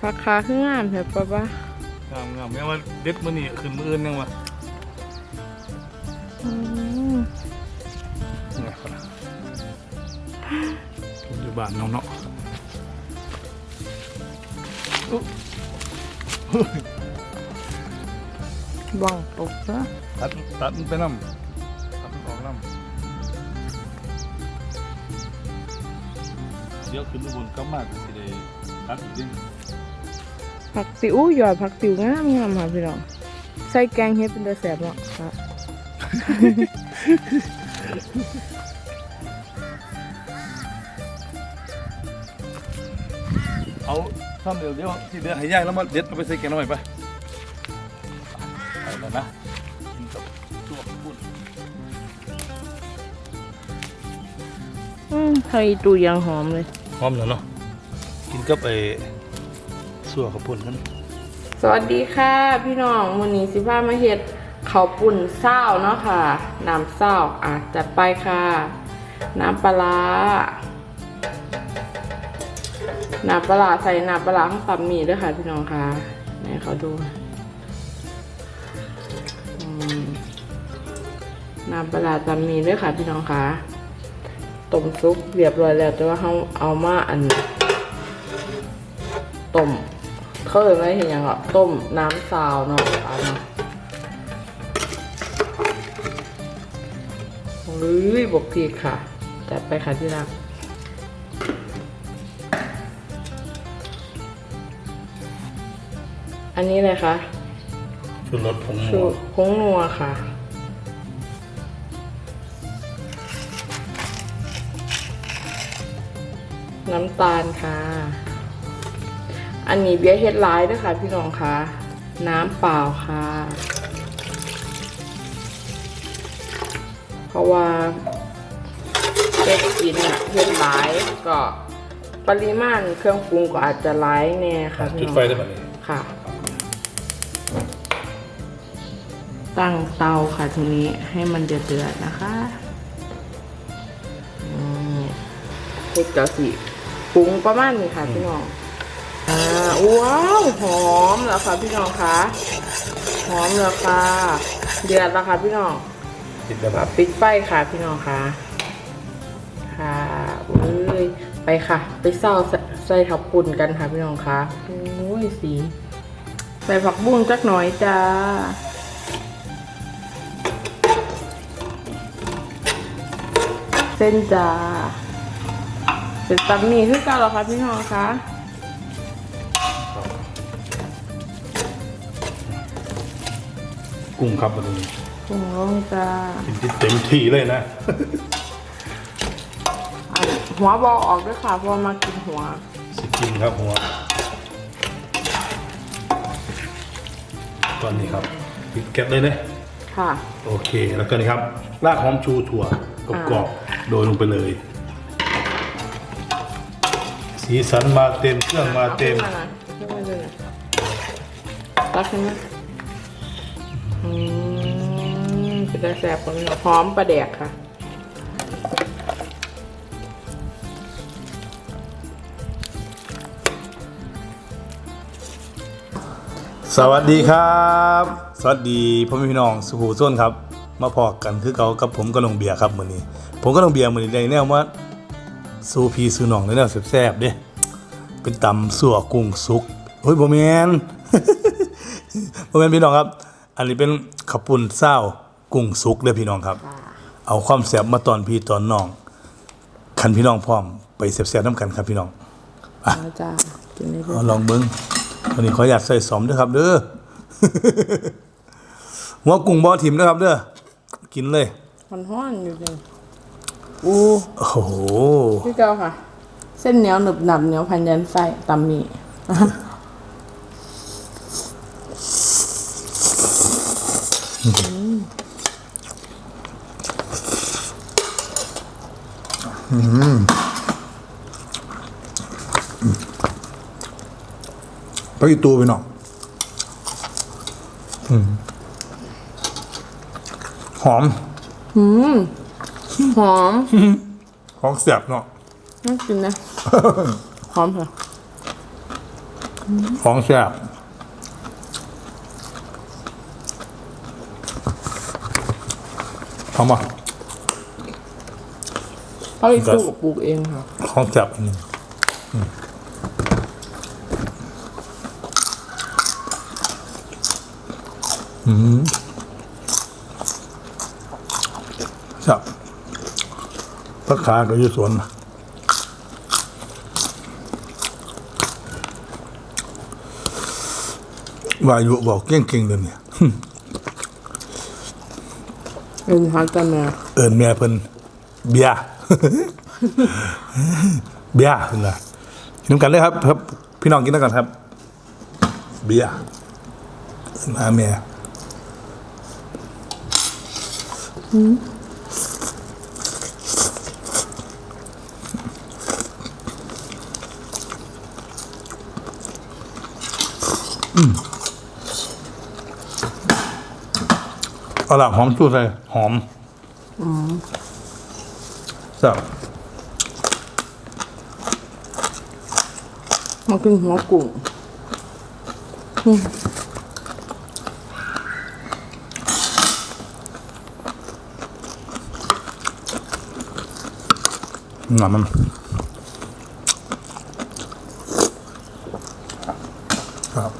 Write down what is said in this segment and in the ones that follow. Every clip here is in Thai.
ผักขาคืองามแท้ปะปะงามงามแม้ว่าเด็ดมื้อนี้ขึ้นมื้ออื่นยังวะอืมเนี่ยคนละอยู่บ้านน้องเนาะอุ๊เฮ้ยบังตกซะตัดตัดมันไปน้ำตัดมันออกน้ำเดี๋ยวขึ้นอุบนกลับมาก็สิได้ตัดอีกเด้ง ผักติวหยอดผักติวงามงามค่ะพี่น้องใส่แกงเฮ็ดเป็นตาแสบเนาะค่ะเอาซ้ำเดี๋ยวเดี๋ยวที่เดือให้ย่ายแล้วมาเด็ดเอาไปใส่แกงหน่อยไปไปแล้วนะกินกับตัวปุ่นอืมไทยตูยังหอมเลย หอมแล้วเนาะกินกับไอ้ สัวกับปุ่นกันสวัสดีค่ะพี่น้องวันนี้สิพามาเฮ็ดข้าวปุ่นเศร้าเนาะค่ะน้ำเศร้าอะจัดไปค่ะ น้ำปลาน้ำปลาใส่น้ำปลาร้าข้างตำมีด้วยค่ะพี่น้องค่ะให้เขาดูน้ำปลาร้าตำมีด้วยค่ะพี่น้องค่ะต้มซุปเรียบร้อยแล้วแต่ว่าเขาเอามาอันต้ม เขาเอ่ยไม่เห็นยังอะต้มน้ำซาวเนาะเอามาหรือบกพีค่ะ จัดไปค่ะที่รักอันนี้เลยค่ะชูรสผงหชูมูผงนัวค่ะ น้ำตาลค่ะ อันนี้เบียร์เฮ็ดไลท์ด้วยค่ะ พี่น้องค่ะน้ำเปล่าค่ะ เพราะว่าเฮ็ดกินอะเฮ็ดไลท์ก็ปริมาณเครื่องปรุงก็อาจจะไลท์แน่ค่ะพี่จุดน้องไฟได้แบบนี้ค่ะ ตั้งเตาค่ะทีนี้ให้มันเดือดเดือดๆนะคะอืมพวกเจ้าสิปรุงประมาณนี้ค่ะพี่น้องอ่า ว้าวหอมแล้วค่ะพี่น้องคะหอมแล้วค่ะเดือดแล้วค่ะพี่น้องติดแล้วครับปิดไฟค่ะพี่น้องค่ะค่ะเอ้ยไปค่ะ ไปเศร้าใส่ใส่ถับปุ่นกันค่ะพี่น้องค่ะโอ้ยสีใส่ผักบุ้งจักหน่อยจ้าเส้นจ้าเสร็จตับหมี่คือกันเหรอคะพี่น้องคะ กุ้งครับมาตรงนี้ปรุงลงจ้ากินเต็มที่เลยนะอันหัวบอออกด้วยค่ะเพราะว่ามากินหัว สกินครับหัวตอนนี้ครับปิดแก๊สเลยนะ ค่ะ โอเคแล้วก็นี่ครับรากหอมชูถั่วกรอบๆโดยลงไปเลย สีสันมาเต็มเครื่องมาเต็ม อาขึ้นมาหน่อยขึ้นมาเลยตักขึ้นมา อืมเป็นตาแสบคนหอมปลาแดกค่ะสวัสดีครับ สวัสดีพ่อแม่พี่น้องสุภูส้นครับ มาพอกันคือเก่ากับผมก็ลงเบียร์ครับมือนี้ ผมก็ลงเบียร์มือนี้ได้แนวว่าสูพีสูหนองได้แนวแซ่บๆเด้เป็นตำสั่วกุ้งสุกเฮ้ยบ่แมนบ่แมนพี่น้องครับ อันนี้เป็นข้าวปุ้นเศร้ากุ้งสุกเด้อพี่น้องครับ เอาความแซ่บมาตอนพี่ตอนน้อง คันพี่น้องพร้อมไปแซ่บๆนํกันครับพี่น้องมาจ้ากินได้ด้วเอายลองเบิ้งวันนี้ขออยากใส่สอมด้วยครับเด้อ หัวกุ้งบอถิ่มด้วยครับเด้อ กินเลย มันห้อนอยู่เลยอู้โอ้โห พี่เกาค่ะ เส้นเหนียวหนึบหนับเหนียวพันยันไส้ตำหมี่ ไปอีตัวไปหน่อยหอมหอมหอมเสียบเนาะน่ากินนะ หอมค่ะของแซ่บ เอามาเขาอีกตู้กับปลูกเองค่ะของแซ่บอันนี้อืมอืมแซ่บพักขาก็อยู่สวนนะวายุบอกเก่งๆเดี๋ยวนี้ เป็นฮักกันแม่เอินแม่เพิ่นเบียร์ เบียร์เพิ่นน่ะกินน้ำกันเลยครับครับ พี่น้องกินด้วยกันครับ เบียร์เอิ้นมาแม่อืม เอาล่ะหอมชูใส่หอมสับมากินหัวกุ้งหนามันครับ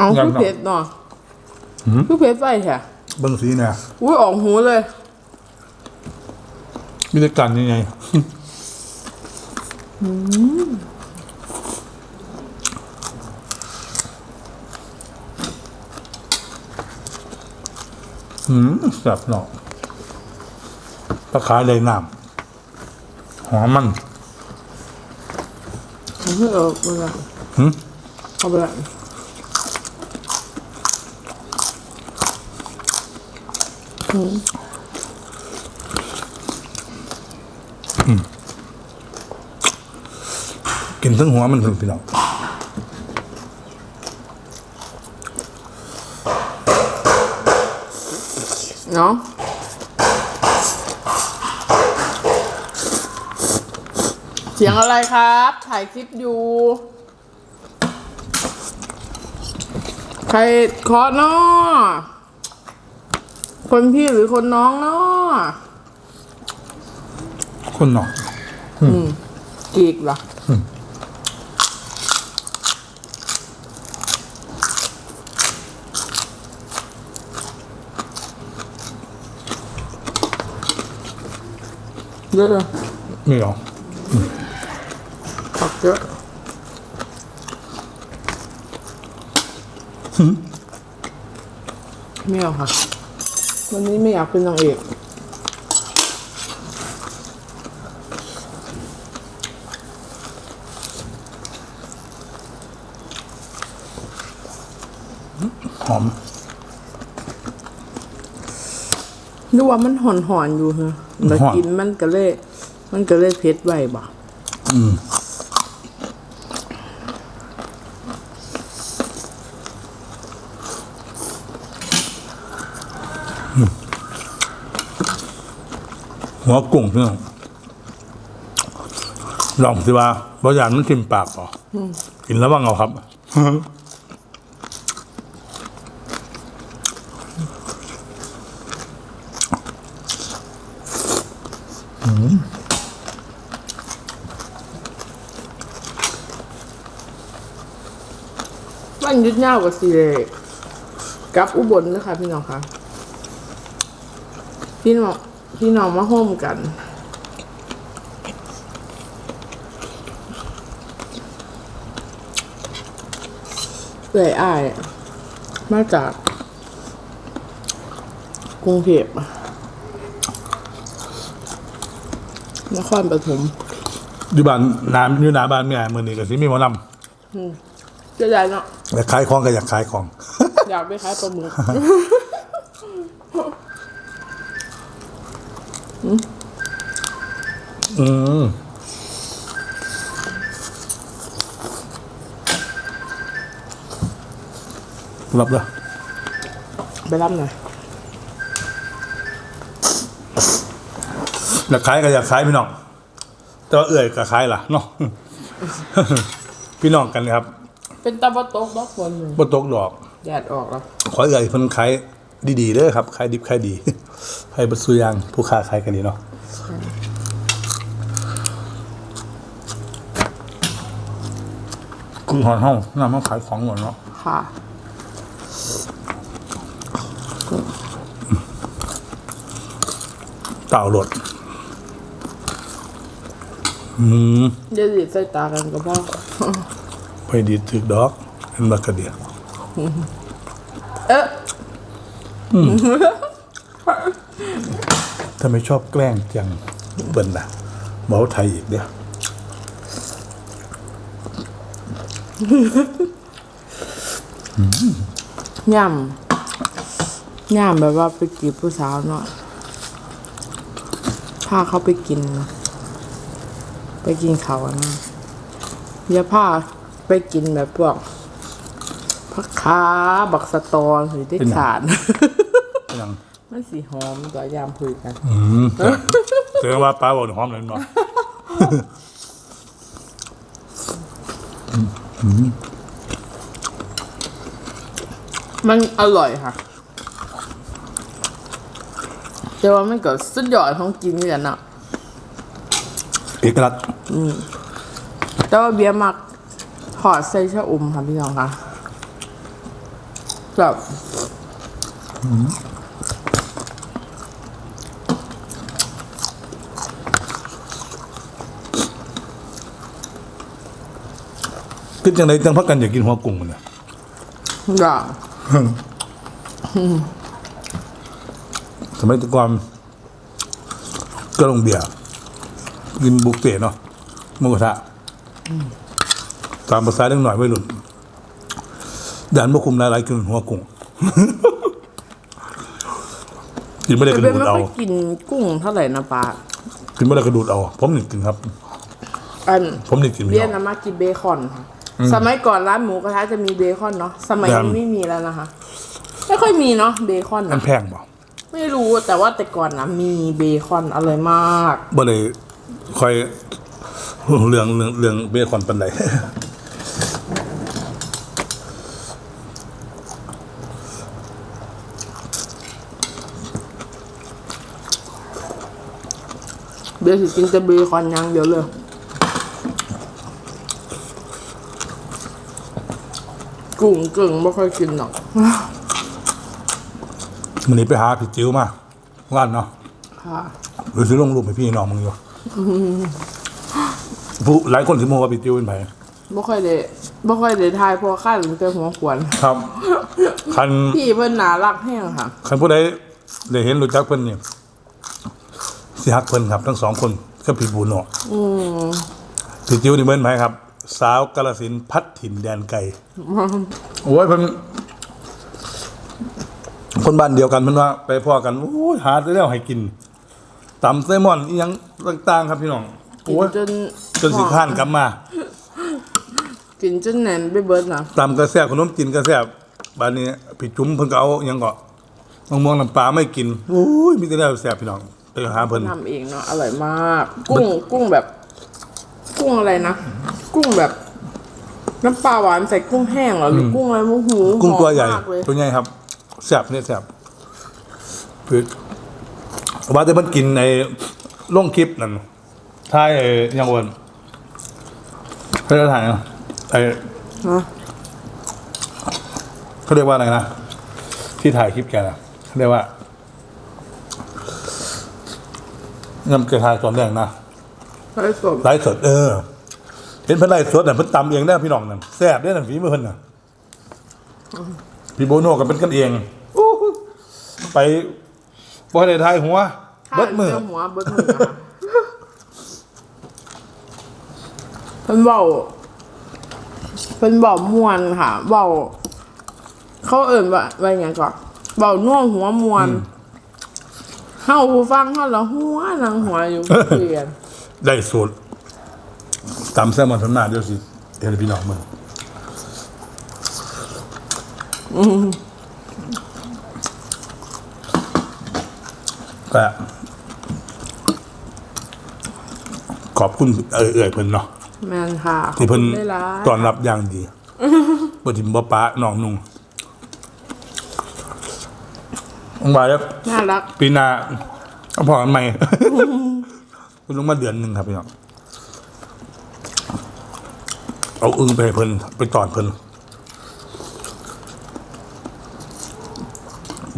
เอายังคือเนาะเผ็ดเนาะคือเผ็ดไปแท้เบิ้งสีเนี่ยอุ้ยออกหูเลยมีแต่กันยังไงอืมสับเนาะปลาขายเลยน้ำหอมมันเอาเพื่อเอาไปละหืมเอาไปละอืม กินทั้งหัวมันพี่น้องเนาะเสียงอะไรครับ ถ่ายคลิปอยู่ ใครคาะเนาะ คนพี่หรือคนน้องเนาะคนหนอกกีกเหรอเยอะเลยไม่หรอกผักเยอะไม่เอาค่ะ วันนี้ไม่อยากเป็นนางเอกหอมนึกว่ามันหอนหอนๆอยู่ฮะแต่หอนกินมันก็เลย มันก็เลยเผ็ดไว้บ่อืม หัวกุ้งพี่น้องลองสิว่าบางอย่างมันกินปากป่ะกินแล้วบ้างเอาครับมันยุดยาวกว่าสีเลยกับอุบลนะคะพี่น้องค่ะพี่น้อง พี่น้องมาโฮมกันเลยอ้ายมาจากกรุงเทพอะนครปฐมอยู่บ้านน้ำอยู่หน้าบ้านแม่มือนี้ก็สิมีหมอลเจะได้เนาะำอยากขายของก็อยากขายของ อยากไปขายปลาหมึก อืมรับเลยไปรับหน่อยอยากขายก็อยากขายพี่น้อง แต่ว่าเอื่อยก็ขายล่ะเนาะ พี่น้องกันครับเป็นตะบะโต๊กดอกคนหนึ่งบ่ตกดอก แดดออกแล้ว ขอเอ่ยเพิ่นขายดีๆเด้อครับขายดิบขายดี ให้บ่ซื้อยางผู้ค้าขายกันดีเนาะคือหอยเฮาน้ำมันขายของหมดเนาะค่ะเต่าหลดอืมเดี๋ยวดิใส่ตากันก็พอไปดีถึกดอกเห็นบักกะเดียเอ๊ะ ถ้าไม่ชอบแกล้งจังเบิ่นน่ะเมาไทยอีกเดียวย่ำย่ำแบบว่าไปกีบผู้สาวเนาะพาเขาไปกิน ไปกินเขาวอะนะอย่าพาไปกินแบบพวกพักขาบักสะตอหรือได้ขาดยัง มันสีหอมตัวยามคุยกันอืมแสดงว่าป้าบอกหอมเลยเนาะมันอร่อยค่ะ แต่ว่ามันก็สุดยอดของกินเหมือนกันอะเอกลักษณ์แต่ว่าเบียร์มักหอดใส่ชะอมค่ะพี่น้องค่ะแบบ คือจังไดจังพักกันอยากกินหัวกุ้งมันน่ะอย่างสมัยแตะก่อนก็ลงเบียร์กินบุฟเฟ่ต์เนาะหมูกระทะตามภาษาเล็กหน่อยวัยรุ่นด่านบ่คุมหลายๆกินหัวกุ้งกินไม่ได้กระเป็นดูดไม่เอาค่อยกินกุ้งเท่าไหร่นะปลากินไม่ได้กระดูดเอาผมนี่กินครับ อันผมนี่กินไม่เบียร์เอานะมากินเบคอนค่ะ สมัยก่อนร้านหมูกระทะจะมีเบคอนเนาะสมัยยังนี้ไม่มีแล้วนะคะไม่ค่อยมีเนาะเบคอนอันนะแพงบ่ไม่รู้แต่ว่าแต่ก่อนนะมีเบคอนอร่อยมาก บ่เลยคอยเรื่องเรื่องเรื่องเบคอนปันใดเบียร์สิกินแต่เบคอนอย่างเดียวเลย กุ้งกึ่งไม่ค่อยกินหรอกมันนี้ไปหาพี่จิ๋วมาว่านเนาะค่ะหรือซื้อลงรูปให้พี่น้องมึงอยู่ผู้หลายคนสิโมว่าพี่จิ๋วเป็นไผไม่ค่อยได้ไม่ค่อยได้ทายเพอค่าถึงแต่หัวขวนครับ คันพี่เพิ่นน่ารักแห้งค่ะ คันผู้ใดได้เห็นรู้จักเพิ่นนี่สิฮักเพิ่นครับ ทั้งสองคนก็พี่บูโนอืมพี่จิ๋วนี่เหมือนไผครับ สาวกาลสินธุ์พัดถิ่นแดนไกลโอ้ยเพิ่นคนบ้านเดียวกันเพิ่นว่า ไปพ่อกันโอ้ยหาได้แล้วให้กินตำไซมอนอีหยังต่างๆ ครับพี่น้องกิโอ้นยจนจนสิข้านกลับมา กินจนแน่นไปเบิดนะตำกระแซบขนมจีนกระแซบบานนี้พี่จุ๋มเพิ่นก็เอาหยังก็มะม่วงน้ำปลาไม่กินโอ้ยมีแต่แนวแซ่บพี่น้องไปหาเพิ่นทำเองเนาะอร่อยมาก กุ้งกุ้งแบบ กุ้งอะไรนะ กุ้งแบบ น้ำปลาหวานใส่กุ้งแห้งเหรอหรือกุ้งอะไรมูหูกุ้งตัวใหญ่อมมากเลยตัวใหญ่ครับแซ่บเนี่ยแซ่บคือว่าแต่เพิ่นกินในลงคลิปนั่นถ่ายไอ้หยังอ้วนเพิ่นจะถ่ายเนาะไอ้ฮะเขาเรียกว่าอะไรนะที่ถ่ายคลิปแกน่ะเขาเรียกว่าน้ำเกลือทายตอนแรกนะใส่สด ไลฟ์สดเออ เห็นเพิ่นไลฟ์สดน่ะเพิ่นตำเองได้อพี่น้องนั่นแซ่บได้อนั่นฝีมือเพิ่นน่ะพี่โบโน่ก็เป็นกันเองอู้หูไปบ่ได้ทายหัวเบิดมือข้าวเนื้หัวเบิดมือนะคะเพิ่นเบาเพิ่นเบามวนค่ะเบาเขาเอิ่นว่าว่าอย่างก่อนเบาน่วงหัวมวนเฮาผู้ฟังเฮาละหัวนางหัวอยู่ เปลี่ยน ได้สูตร ตำแซ่บมันทำหน้าเดียวสิเฮ็ดให้พี่น้องมึงก็ขอบคุณเอ่ยเอ่ยเพิ่นเนาะแมนค่ะที่เพิ่นขอบคุณได้หลายตอนรับอย่างดีบ่ทิมบ่ปะน้องนุ่งองบาแล้วน่ารัก ปีหน้าเอาพอกันใหม่คุณลงมาเดือนหนึ่งครับพี่น้อง เอาอึ้งไปให้เพิ่นไปตอนเพิ่น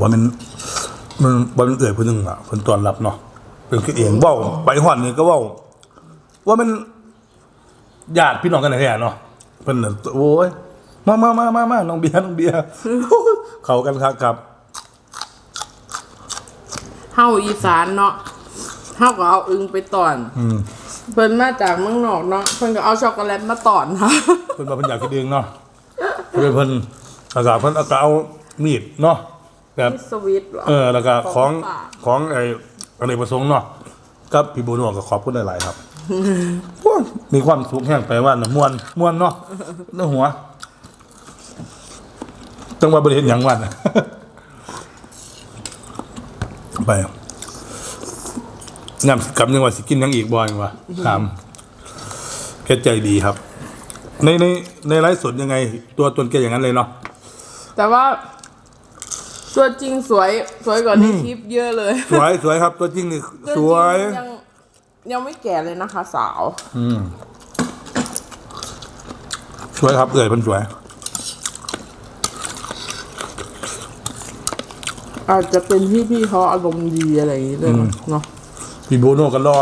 ว่ามันมันว่ามันเอื่อยเพิ่นหนึงอะเพิ่นตอนรับเนาะเป็นคิดเองเว้าไปหอนนี่ก็เว้าว่ามันญาติพี่น้องกันแท้ๆเนาะเพิ่นน่ะโอ้ยมามามามามาน้องเบียร์น้องเบียร์เขากันครับครับเฮาอีสานเนาะเฮาก็เอาอึงไปตอน อืม เพิ่นมาจากเมืองนอกเนาะเพิ่นก็เอาช็อกโกแลตมาตอนค่ะเพิ่นมาเพิ่นอยากกินเองเนาะเพิ่นเพิ่นแล้วก็เพิ่นเอาก็เอามีดเนาะแบบสวิตเหรอเออแล้วก็ของของฝากของไอ้อเนกประสงค์เนาะกับพี่บูโน่ก็ขอบคุณหลายๆครับโอ้ยมีความสุขแห้งไปว่าน่ะม่วนม่วนเนาะเนื้อหัวจังว่าบ่ได้เห็นหยังวันน่ะไป ยามกลับยังว่าสิกินหยังอีกบ่อยว่าถามแค่ใจดีครับ ในในในไลฟ์สดยังไง ตัวตนแกอย่างนั้นเลยเนาะแต่ว่า ตัวจริงสวยสวยกว่าในคลิปเยอะเลยสวยสวยครับ ตัวจริงนี่ตัวสจริงวยยังยังไม่แก่เลยนะคะ สาว อืมสวยครับเอ่ยเพิ่นสวย อาจจะเป็นที่พี่เขาอารมณ์ดีอะไรอย่างนี้ด้วยเนาะ พี่โบโน่กันรอ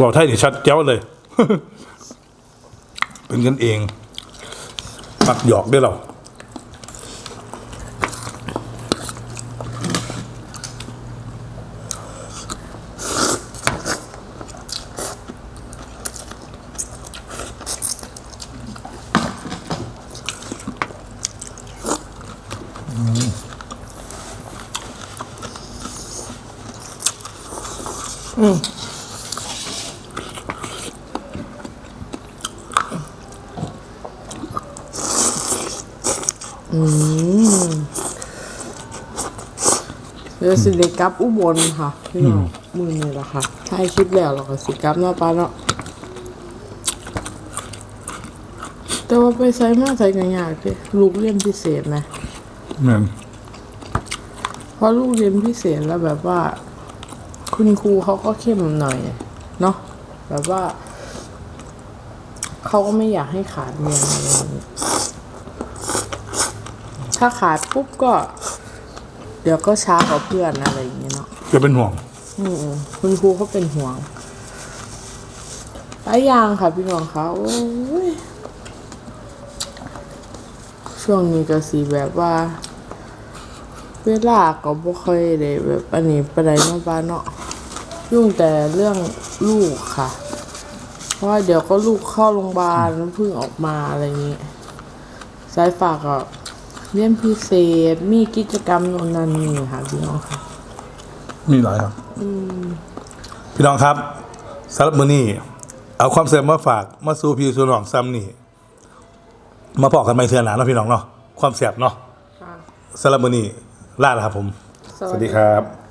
บอกไทยนี่ชัดเจ้าเลย เป็นกันเองปักหยอกได้วยเรา เดี๋ยวสิได้กลับอุบลค่ะพี่น้องมือนี่แหละค่ะถ่ายคลิปแล้วเราก็สิกลับเนาะป้าเนาะแต่ว่าไปใช้มาใช้กันยากดิลูกเรียนพิเศษนะแม่นเพราะลูกเรียนพิเศษแล้วแบบว่า คุณครูเขาก็เข้มหน่อย เนาะแบบว่าเขาก็ไม่อยากให้ขาดเรียนอะไรอย่างนี้ถ้าขาดปุ๊บก็ เดี๋ยวก็ช้ากว่าเพื่อนอะไรอย่างเงี้ยเนาะจะเป็นห่วง อืมคุณครูเขาเป็นห่วงหลายอย่างค่ะพี่น้องคะโอ้ยช่วงนี้ก็สีแบบว่า เวลาก็บ่ค่อยได้แบบอันนี้ปานใดเนาะบ้านเนาะยุ่งแต่เรื่องลูกค่ะ เพราะว่าเดี๋ยวก็ลูกเข้าโรงพยาบาลแล้วเพิ่งออกมาอะไรอย่างนี้สายฝากก็ เรียนพิเศษมีกิจกรรมโน่นนั่นนี่ค่ะพี่น้องค่ะมีหลายครับพี่น้องครับสำหรับมื้อนี้เอาความแซ่บมาฝากมาสู่พี่สู่น้องซ้ำนี่มาพอกันใหม่เทื่อหน้าเนาะพี่น้องเนาะความแซ่บเนาะค่ะสำหรับมื้อนี้ลาแล้วครับผม สวัสดีสวัสดีครับ